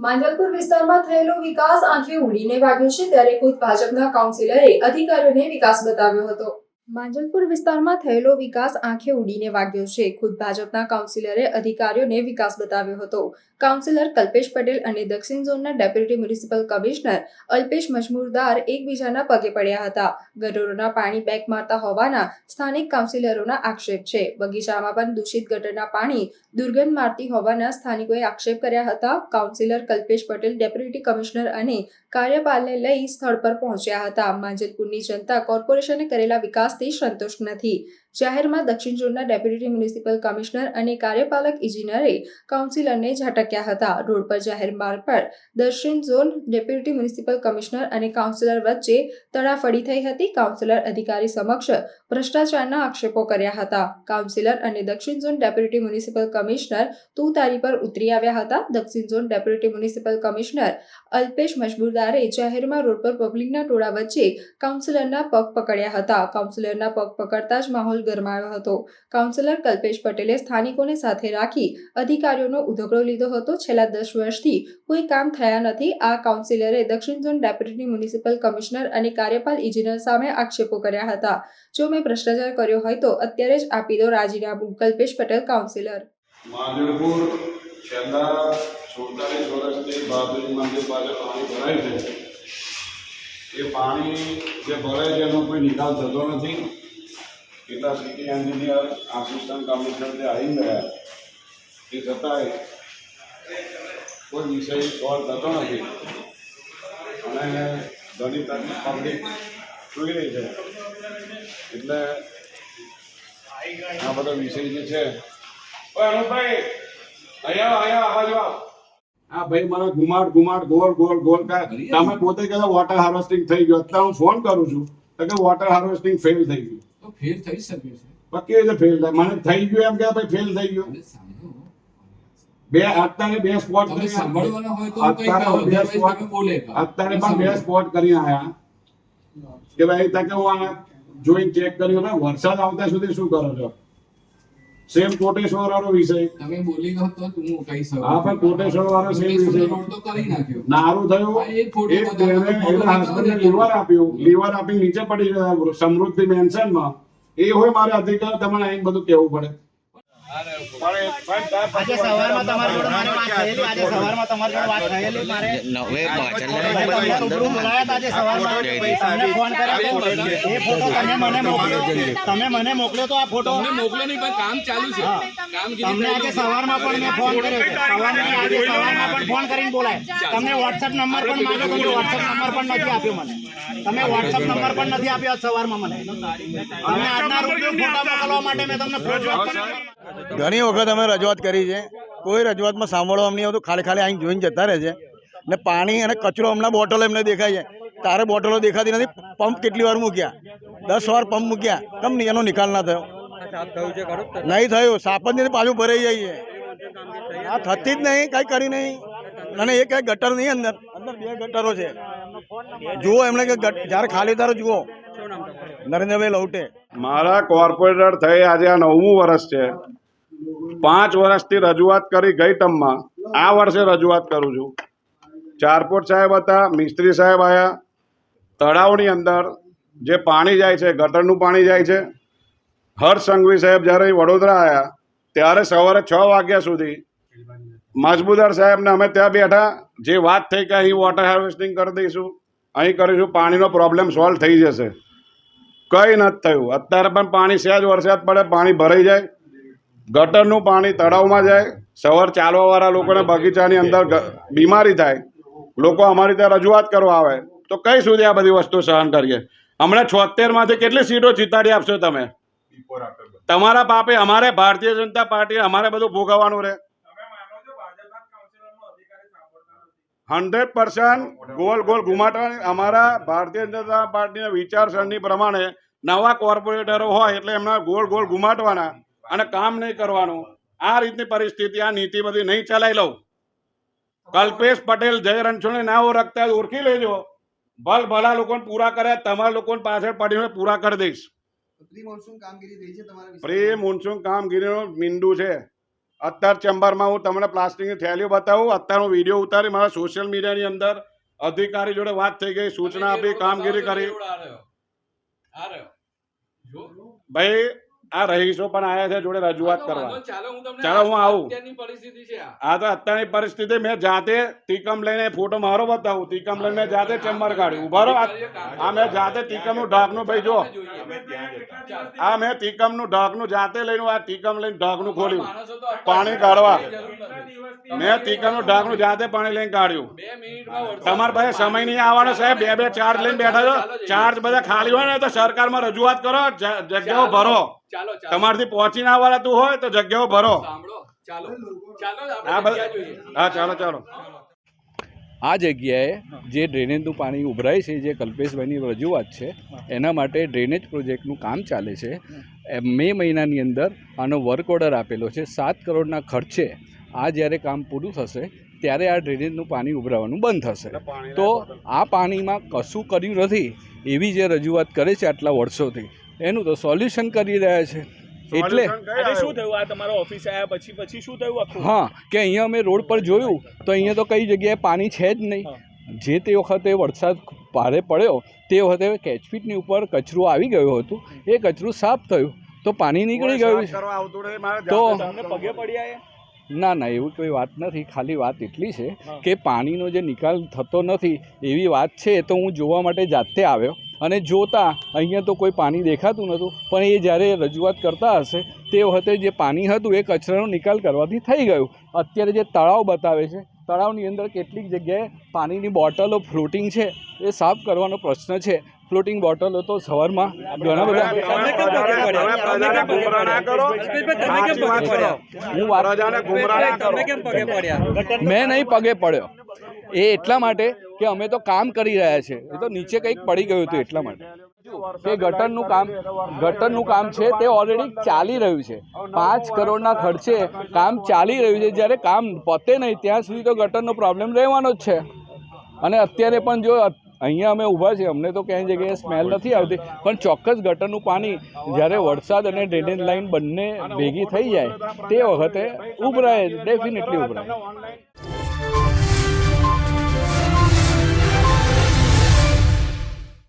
માંજલપુર વિસ્તારમાં થયેલો વિકાસ આંખે ઉડીને વાગ્યો છે ત્યારે ખુદ ભાજપના કાઉન્સિલરે અધિકારીઓને વિકાસ બતાવ્યો હતો. માંજલપુર વિસ્તારમાં થયેલો વિકાસ આંખે ઉડીને વાગ્યો છે. ખુદ ભાજપના કાઉન્સિલરે અધિકારીઓને વિકાસ બતાવ્યો હતો. કાઉન્સિલર કલ્પેશ પટેલ અને દક્ષિણ ઝોનના deputy municipal commissioner Alpesh Majmudar એકબીજાના પગે પડ્યા હતા. ગટરોના પાણી બેક મારતા હોવાના સ્થાનિક કાઉન્સિલરોના આક્ષેપ છે. બગીચામાં પણ દૂષિત ગટરના પાણી દુર્ગંધ મારતી હોવાના સ્થાનિકોએ આક્ષેપ કર્યા હતા. Councillor Kalpesh Patel deputy commissioner અને કાર્યપાલને લઈ સ્થળ પર પહોંચ્યા હતા. માંજલપુરની જનતા કોર્પોરેશને કરેલા વિકાસથી સંતોષ નથી. જાહેરમાં દક્ષિણ ઝોનના ડેપ્યુટી મ્યુનિસિપલ કમિશનર અને કાર્યપાલક ઇજનેરે કાઉન્સિલરને ઝટક્યા હતા. રોડ પર જાહેર માર્ગ પર દક્ષિણ ઝોન ડેપ્યુટી મ્યુનિસિપલ કમિશનર અને કાઉન્સિલર વચ્ચે તડાફડી થઈ હતી. કાઉન્સિલર અધિકારી સમક્ષ ભ્રષ્ટાચારના આક્ષેપો કર્યા હતા. કાઉન્સિલર અને દક્ષિણ ઝોન ડેપ્યુટી મ્યુનિસિપલ કમિશનર તું તારી પર ઉતરી આવ્યા હતા. દક્ષિણ zone deputy municipal commissioner Alpesh મજબૂરદારે જાહેરમાં રોડ પર પબ્લિકના ટોળા વચ્ચે કાઉન્સિલરના પગ પકડ્યા હતા. કાઉન્સિલરના પગ પકડતા જ માહોલ ગરમાયો હતો. કાઉન્સિલર કલ્પેશ પટેલે સ્થાનિકોને સાથે રાખી અધિકારીઓનો ઉધકડો લીધો હતો. છેલ્લા દસ વર્ષથી કોઈ કામ થયા નથી. આ કાઉન્સિલરે દક્ષિણ ઝોન ડેપ્યુટી મ્યુનિસિપલ કમિશનર અને કાર્યપાલ ઇજનેર સામે આક્ષેપો કર્યા હતા. જો મેં ભ્રષ્ટાચાર કર્યો હોય તો અત્યારે જ આપી દો રાજીનામું. કલ્પેશ પટેલ, કાઉન્સિલર. છેલ્લા સુડતાલીસ વર્ષથી ભારતીય મંદિર પાસે પાણી ભરાય છે. એ પાણી જે ભરે છે એનો કોઈ નિકાલ થતો નથી. કેટલા સિટી એન્જિનિયર આસિસ્ટન્ટ કમિશનર જે આવી ગયા એ છતાંય કોઈ વિષય સોલ્વ થતો નથી. અને ઘણી તકલીફ પબ્લિક જોઈ રહી છે. એટલે આ બધો વિષય જે છે. અનુભાઈ અહીંયા અહીંયા આવા બાજુ હા ભાઈ મને ઘુમાડ ઘુમાડ ગોળ ગોળ ગોળ કા તમે પોતે કહેતા વોટર હાર્વેસ્ટિંગ થઈ ગયું. અત્યારે હું ફોન કરું છું. તો કે વોટર હાર્વેસ્ટિંગ ફેલ થઈ ગયું. તો ફેલ થઈ શકે છે. પક્કી રીતે ફેલ થાય. મને થઈ ગયું એમ કે ભાઈ ફેલ થઈ ગયું. બે અત્યારે બે સ્પોટ કરી સાંભળવાના હોય તો અત્યારે બે સ્પોટ બોલે અત્યારે પણ બે સ્પોટ કરી આયા. કે ભાઈ તકે હું આ જોઈને ચેક કર્યું વરસાદ આવતા સુધી શું કરો છો? સેમ કોટેશ્વર વાળો વિષય. તમે બોલી ગયો તો હું કહી શકું. હા પણ કોટેશ્વર વાળો સેમ વિષય. નોટ તો કરી નાખ્યો. નારું થયું. એક ફોટો એના હસબન્ડને લીવર આપ્યું. લીવર આપી નીચે પડી ગયા સમૃદ્ધિ મેન્શનમાં એ હોય મારે અધિકાર તમને અહીં બધું કેવું પડે. આજે સવારમાં તમારી જોડે મારે વાત થયેલી આજે સવારમાં તમારી જોડે વાત થયેલી મારે નવે પાછળ રૂબરૂ બોલાયા આજે સવારમાં. તમને ફોન કર્યો એ ફોટો તમે મને મોકલ્યો. તમે મને મોકલ્યો તો આ ફોટો. મોકલ્યો નહીં પણ કામ ચાલુ છે. તમને આજે સવારમાં પણ મેં ફોન કર્યો. સવારમાં આજે સવારમાં પણ ફોન કરીને બોલાય. તમને વોટ્સઅપ નંબર પણ માંગ્યો તમે વોટ્સએપ નંબર પણ નથી આપ્યો મને. તમે વોટ્સઅપ નંબર પણ નથી આપ્યો સવારમાં મને. તમે આજના રૂબરૂ ફોટા મોકલવા માટે મેં તમને ઘણી વખત અમે રજૂઆત કરી છે. કોઈ રજૂઆતમાં સાંભળવા નહીં આવતું. ખાલી ખાલી અહીં જોઈને જતા રહે છે. ને પાણી અને કચરો હમણાં બોટલો એમને દેખાય છે. તારે બોટલો દેખાતી નથી. પંપ કેટલી વાર મૂક્યા? દસ વાર પંપ મૂક્યા. કેમ એનો નિકાલ ના થયો. નહીં થયું. સાપ જ નહીં પાછું ભરાઈ જાય છે. આ થતી જ નહીં. કાંઈ કરી નહીં. અને એ કાંઈ ગટર નહીં અંદર. અંદર બે ગટરો છે. જુઓ એમણે કે જ્યારે ખાલી ત્યારે જુઓ. નરેન્દ્રભાઈ લવટે. મારા કોર્પોરેટર થઈ આજે આ નવમું વર્ષ છે. પાંચ વર્ષથી રજૂઆત કરી ગઈ ટમમાં આ વર્ષે રજૂઆત કરું છું. ચારપોટ સાહેબ હતા, મિસ્ત્રી સાહેબ આવ્યા તળાવની અંદર જે પાણી જાય છે, ગટરનું પાણી જાય છે. હર્ષ સંઘવી સાહેબ જ્યારે વડોદરા આવ્યા ત્યારે સવારે છ વાગ્યા સુધી મજબૂદાર સાહેબને અમે ત્યાં બેઠા. જે વાત થઈ કે અહીં વોટર હાર્વેસ્ટિંગ કરી દઈશું. અહીં કરીશું પાણીનો પ્રોબ્લેમ સોલ્વ થઈ જશે. કંઈ નથી થયું. અત્યારે પણ પાણી સહેજ વરસાદ પડે પાણી ભરાઈ જાય. ગટરનું પાણી તળાવમાં જાય. સવાર ચાલવાવાળા લોકોને બગીચાની અંદર બીમારી થાય. લોકો અમારી ત્યાં રજૂઆત કરવા આવે. તો કઈ સુધી આ બધી વસ્તુ સહન કરીએ? હમણાં છોતેરમાંથી કેટલી સીટો જીતાડી આપશો તમે? તમારા પાપે અમારે ભારતીય જનતા પાર્ટી અમારે બધું ભોગવવાનું રહે. હંડ્રેડ પર્સન્ટ ગોલ ગોલ ઘુમાટા અમારા ભારતીય જનતા પાર્ટીના વિચારસરણી પ્રમાણે નવા કોર્પોરેટરો હોય એટલે એમના ગોળ ગોળ ઘુમાટવાના અને કામ નહીં કરવાનું. આ રીતની પરિસ્થિતિ આ નીતિ બધી નહીં ચલાવી લઉં. કલ્પેશ પટેલ જય રણછોડને ના ઓળખતા ઓળખી લેજો. ભલ ભલા લોકોને પૂરા કર્યા તમારા લોકોને પાછળ પડીને પૂરા કરી દઈશ. પ્રી મોન્સૂન કામગીરી પ્રી મોન્સૂન કામગીરીનો મીંડું છે. અત્યારે ચેમ્બરમાં હું તમને પ્લાસ્ટિકની થેલીઓ બતાવું. અત્યારે હું વીડિયો ઉતારી મારા સોશિયલ મીડિયાની અંદર અધિકારી જોડે વાત થઈ ગઈ સૂચના આપી કામગીરી કરી. ભાઈ આ રહીશો પણ આયા છે જોડે રજૂઆત કરવા. ચાલો હું તમને ચાલો હું આવું. અત્યારની પરિસ્થિતિ છે આ. તો અત્યારની પરિસ્થિતિ મેં જાતે ટીકમ લઈને ફોટો મારો બતાવું. ટીકમ લઈને મેં જાતે ચેમ્બર કાઢ્યું. ઊભા રહો. આ- મેં જાતે ટીકમનું ઢાંકનું ભાઈ જો આ મેં ટીકમનું ઢાંકનું જાતે લઈને આ ટીકમ લઈને ઢાંકનું ખોલ્યું. પાણી કાઢવા. મેં ટીકમનું ઢાંકનું જાતે પાણી લઈને કાઢ્યું. તમારે મિનિટમાં પાસે સમય નહીં આવવાનો સાહેબ. બે બે ચાર્જ લઈને બેઠા છો. ચાર્જ બધા ખાલી હોય ને તો સરકારમાં રજૂઆત કરો. જગ્યાઓ ભરો. ચાલો ચાલો. તમારથી પહોંચી ના આવવાતું હોય તો જગ્યાઓ ભરો. ચાલો. ચાલો આ આપણે બધા જગ્યા જોઈએ. હા ચાલો ચાલો. આ જગ્યાએ જે ડ્રેનેજનું પાણી ઉભરાય છે જે કલ્પેશભાઈની રજૂઆત છે એના માટે ડ્રેનેજ પ્રોજેક્ટનું કામ ચાલે છે. એ મે મહિનાની અંદર આનો વર્ક ઓર્ડર આપેલો છે સાત કરોડના ખર્ચે. આ જ્યારે કામ પૂરું થશે ત્યારે આ ડ્રેનેજનું પાણી ઉભરાવાનું બંધ થશે. તો આ પાણીમાં કશું કર્યું નથી એવી જે રજૂઆત કરે છે આટલા વર્ષોથી. એનું તો સોલ્યુશન કરી રહ્યા છે. એટલે શું થયું? આ તમારો ઓફિસ આવ્યા પછી પછી શું થયું આખું? હા કે અહીંયા અમે રોડ પર જોયું તો અહીંયા તો કઈ જગ્યાએ પાણી છે જ નહીં. જે તે વખતે વરસાદ ભારે પડ્યો તે વખતે કેચપીટની ઉપર કચરું આવી ગયું હતું. એ કચરું સાફ થયું તો પાણી નીકળી ગયું છે. તો પગે પડ્યા ના ના એવું કોઈ વાત નથી. ખાલી વાત એટલી છે કે પાણીનો જે નિકાલ થતો નથી એવી વાત છે તો હું જોવા માટે જાતે આવ્યો. અને જોતા અહીંયા તો કોઈ પાણી દેખાતું નહોતું પણ એ જ્યારે રજૂઆત કરતા હશે તે વખતે જે પાણી હતું એ કચરાનો નિકાલ કરવાથી થઈ ગયું. અત્યારે જે તળાવ બતાવે છે તળાવની અંદર કેટલીક જગ્યાએ પાણીની બોટલો ફ્લોટિંગ છે એ સાફ કરવાનો પ્રશ્ન છે. ફ્લોટિંગ બોટલો તો સવારમાં ઘણા બધા. હું. મેં નહીં પગે પડ્યો. એ એટલા માટે કે અમે તો કામ કરી રહ્યા છે. એ તો નીચે કંઈક પડી ગયું હતું એટલા માટે. કે ગટરનું કામ ગટરનું કામ છે, તે ઓલરેડી ચાલી રહ્યું છે. પાંચ કરોડના ખર્ચે કામ ચાલી રહ્યું છે. જ્યારે કામ પતે નહીં, ત્યાં સુધી તો ગટરનો પ્રોબ્લેમ રહેવાનો જ છે. અને અત્યારે પણ જો અહીંયા અમે ઊભા છીએ, અમને તો ક્યાંય જગ્યાએ સ્મેલ નથી આવતી. પણ ચોક્કસ ગટરનું પાણી જ્યારે વરસાદ અને ડ્રેનેજ લાઇન બંને ભેગી થઈ જાય, તે વખતે ઉભરાય ડેફિનેટલી ઉભરાય.